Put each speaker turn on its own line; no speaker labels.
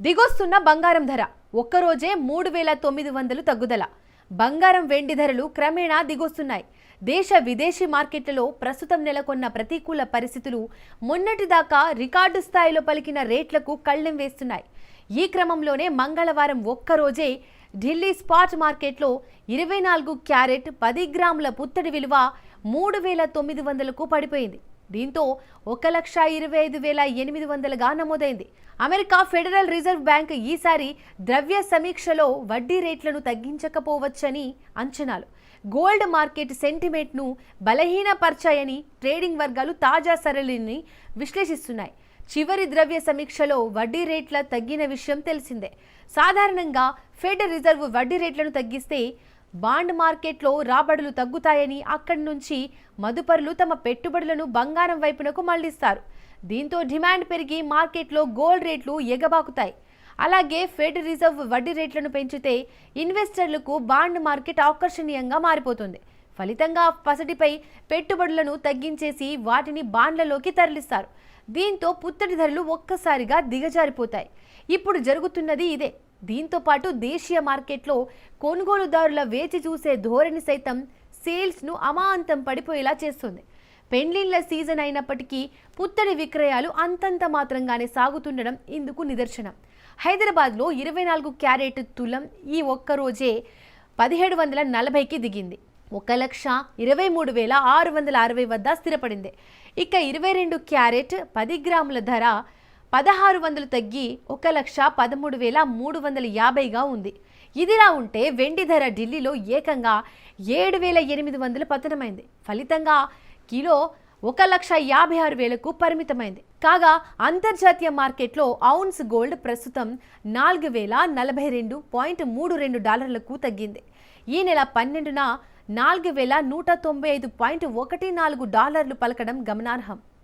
దిగొస్తున్న బంగారం ధర ఒక్కరోజే మూడు వేల తొమ్మిది వందలు తగ్గుదల. బంగారం వెండి ధరలు క్రమేణా దిగొస్తున్నాయి. దేశ విదేశీ మార్కెట్లలో ప్రస్తుతం నెలకొన్న ప్రతికూల పరిస్థితులు మొన్నటిదాకా రికార్డు స్థాయిలో పలికిన రేట్లకు కళ్ళెం వేస్తున్నాయి. ఈ క్రమంలోనే మంగళవారం ఒక్కరోజే ఢిల్లీ స్పాట్ మార్కెట్లో ఇరవై నాలుగు క్యారెట్ పది గ్రాముల పుత్తడి విలువ మూడు వేల తొమ్మిది వందలకు పడిపోయింది. దీంతో ఒక లక్ష ఇరవై ఐదు వేల ఎనిమిది వందలుగా నమోదైంది. అమెరికా ఫెడరల్ రిజర్వ్ బ్యాంక్ ఈసారి ద్రవ్య సమీక్షలో వడ్డీ రేట్లను తగ్గించకపోవచ్చని అంచనాలు. గోల్డ్ మార్కెట్ సెంటిమెంట్ను బలహీనపర్చాయని ట్రేడింగ్ వర్గాలు తాజా సరళిని విశ్లేషిస్తున్నాయి. చివరి ద్రవ్య సమీక్షలో వడ్డీ రేట్ల తగ్గిన విషయం తెలిసిందే. సాధారణంగా ఫెడ్ రిజర్వ్ వడ్డీ రేట్లను తగ్గిస్తే బాండ్ మార్కెట్లో రాబడులు తగ్గుతాయని అక్కడి నుంచి మదుపరులు తమ పెట్టుబడులను బంగారం వైపునకు మళ్ళిస్తారు. దీంతో డిమాండ్ పెరిగి మార్కెట్లో గోల్డ్ రేట్లు ఎగబాకుతాయి. అలాగే ఫెడ్ రిజర్వ్ వడ్డీ రేట్లను పెంచితే ఇన్వెస్టర్లకు బాండ్ మార్కెట్ ఆకర్షణీయంగా మారిపోతుంది. ఫలితంగా పసటిపై పెట్టుబడులను తగ్గించేసి వాటిని బాండ్లలోకి తరలిస్తారు. దీంతో పుత్తడి ధరలు ఒక్కసారిగా దిగజారిపోతాయి. ఇప్పుడు జరుగుతున్నది ఇదే. దీంతో పాటు దేశీయ మార్కెట్లో కొనుగోలుదారుల వేచి చూసే ధోరణి సైతం సేల్స్ను అమాంతం పడిపోయేలా చేస్తుంది. పెండ్లిన్ల సీజన్ అయినప్పటికీ పుత్తడి విక్రయాలు అంతంత మాత్రంగానే సాగుతుండడం ఇందుకు నిదర్శనం. హైదరాబాద్లో ఇరవై నాలుగు క్యారెట్ తులం ఈ ఒక్క రోజే పదిహేడు వందల నలభైకి దిగింది. ఒక లక్ష ఇరవై మూడు వేల ఆరు వందల అరవై వద్ద స్థిరపడింది. ఇక ఇరవై రెండు క్యారెట్ పది గ్రాముల ధర పదహారు వందలు తగ్గి ఒక లక్ష పదమూడు వేల మూడు వందల యాభైగా ఉంది. ఇదిలా ఉంటే వెండి ధర ఢిల్లీలో ఏకంగా ఏడు వేల ఎనిమిది వందలు పతనమైంది. ఫలితంగా కిలో ఒక లక్ష యాభై ఆరు వేలకు పరిమితమైంది. కాగా అంతర్జాతీయ మార్కెట్లో ఔన్స్ గోల్డ్ ప్రస్తుతం నాలుగు వేల నలభై రెండు పాయింట్ మూడు రెండు డాలర్లకు తగ్గింది. ఈ నెల పన్నెండున నాలుగు వేల నూట తొంభై ఐదు పాయింట్ ఒకటి నాలుగు డాలర్లు పలకడం గమనార్హం.